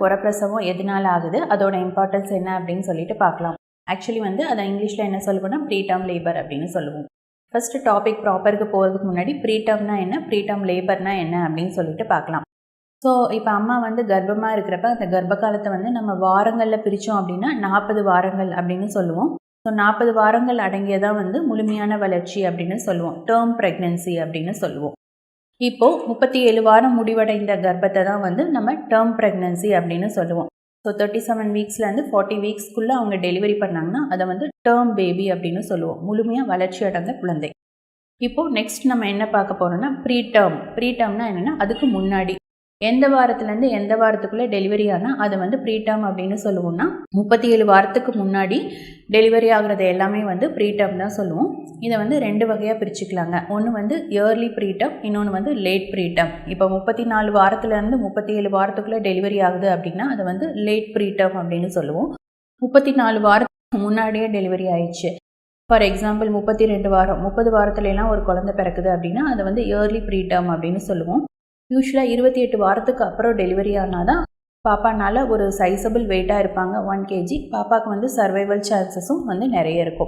குறப்பிரசவம் எதனால் ஆகுது? அதோட இம்பார்ட்டன்ஸ் என்ன அப்படின்னு சொல்லிட்டு பார்க்கலாம். ஆக்சுவலி வந்து அதை இங்கிலீஷில் என்ன சொல்லுவோம்னா ப்ரீடம் லேபர் அப்படின்னு சொல்லுவோம். ஃபஸ்ட்டு டாபிக் ப்ராப்பருக்கு போகிறதுக்கு முன்னாடி ப்ரீடம்னா என்ன? ப்ரீடம் லேபர்னா என்ன அப்படின்னு சொல்லிட்டு பார்க்கலாம். ஸோ இப்போ அம்மா வந்து கர்ப்பமாக இருக்கிறப்ப அந்த கர்ப்ப காலத்தை வந்து நம்ம வாரங்களில் பிரித்தோம் அப்படின்னா நாற்பது வாரங்கள் அப்படின்னு சொல்லுவோம். ஸோ நாற்பது வாரங்கள் அடங்கியதான் வந்து முழுமையான வளர்ச்சி அப்படின்னு சொல்லுவோம். டேர்ம் ப்ரெக்னென்சி அப்படின்னு சொல்லுவோம். இப்போது முப்பத்தி ஏழு வாரம் முடிவடைந்த கர்ப்பத்தை தான் வந்து நம்ம டேர்ம் ப்ரெக்னன்சி அப்படின்னு சொல்லுவோம். ஸோ தேர்ட்டி செவன் வீக்ஸ்லேருந்து ஃபார்ட்டி வீக்ஸ்க்குள்ளே அவங்க டெலிவரி பண்ணாங்கன்னா அதை வந்து டேர்ம் பேபி அப்படின்னு சொல்லுவோம். முழுமையாக வளர்ச்சி அடைந்த குழந்தை. இப்போது நெக்ஸ்ட் நம்ம என்ன பார்க்க போகிறோம்னா ப்ரீ டேர்ம் ப்ரீ டேர்ம்னா என்னென்னா அதுக்கு முன்னாடி. எந்த வாரத்துலேருந்து எந்த வாரத்துக்குள்ளே டெலிவரி ஆனால் அதை வந்து ப்ரீ அப்படின்னு சொல்லுவோம்னா முப்பத்தி ஏழு வாரத்துக்கு முன்னாடி டெலிவரி ஆகிறது எல்லாமே வந்து ப்ரீ தான் சொல்லுவோம். இதை வந்து ரெண்டு வகையாக பிரிச்சுக்கலாங்க. ஒன்று வந்து இயர்லி ப்ரீடம் இன்னொன்று வந்து லேட் ப்ரீடம் இப்போ முப்பத்தி நாலு வாரத்துலேருந்து முப்பத்தி ஏழு வாரத்துக்குள்ளே டெலிவரி ஆகுது அப்படின்னா அதை வந்து லேட் ப்ரீடம் அப்படின்னு சொல்லுவோம். முப்பத்தி நாலு வாரத்துக்கு முன்னாடியே டெலிவரி ஆயிடுச்சு. ஃபார் எக்ஸாம்பிள் முப்பத்தி ரெண்டு வாரம் முப்பது வாரத்துலலாம் ஒரு குழந்தை பிறக்குது அப்படின்னா அதை வந்து இயர்லி ப்ரீடம் அப்படின்னு சொல்லுவோம். யூஸ்வலாக இருபத்தி எட்டு வாரத்துக்கு அப்புறம் டெலிவரி ஆனால் தான் பாப்பானால ஒரு சைஸபிள் வெயிட்டாக இருப்பாங்க. ஒன் கேஜி பாப்பாவுக்கு வந்து சர்வைவல் சான்சஸும் வந்து நிறைய இருக்கும்.